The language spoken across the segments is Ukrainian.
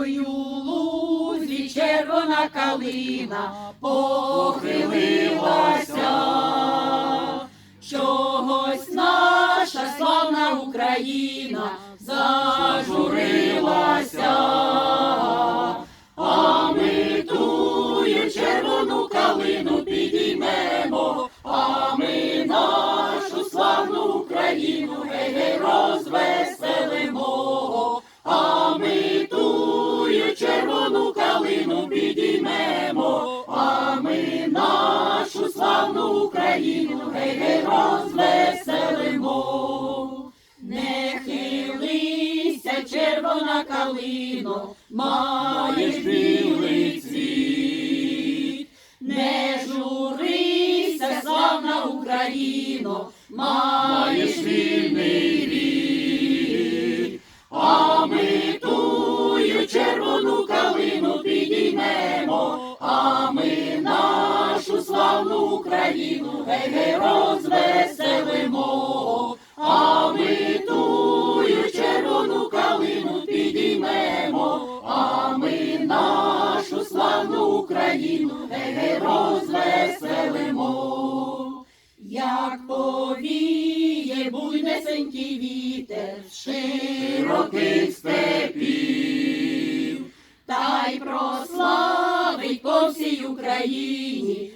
Ой, лузі червона калина похилилася, чогось наша славна Україна зажурилася, нашу славну Україну гей-гей розвеселимо. Не хилися, червона калино, маєш білий цвіт. Не журися, славна Україно, маєш вільний Україну гей-гей розвеселимо. А ми тую червону калину підіймемо, а ми нашу славну Україну гей-гей розвеселимо. Як повіє буйнесенький вітер з широких степів, та й прославить по всій Україні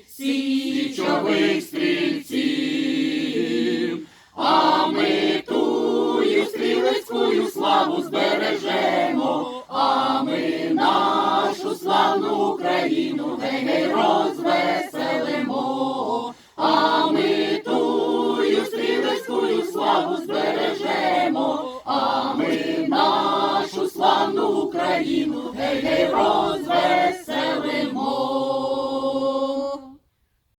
січових стрільців. А ми тую стрілецькую славу збережемо, а ми нашу славну Україну гей-гей розвеселимо, а ми тую стрілецькую славу збережемо, а ми нашу славну Україну гей-гей розвеселимо.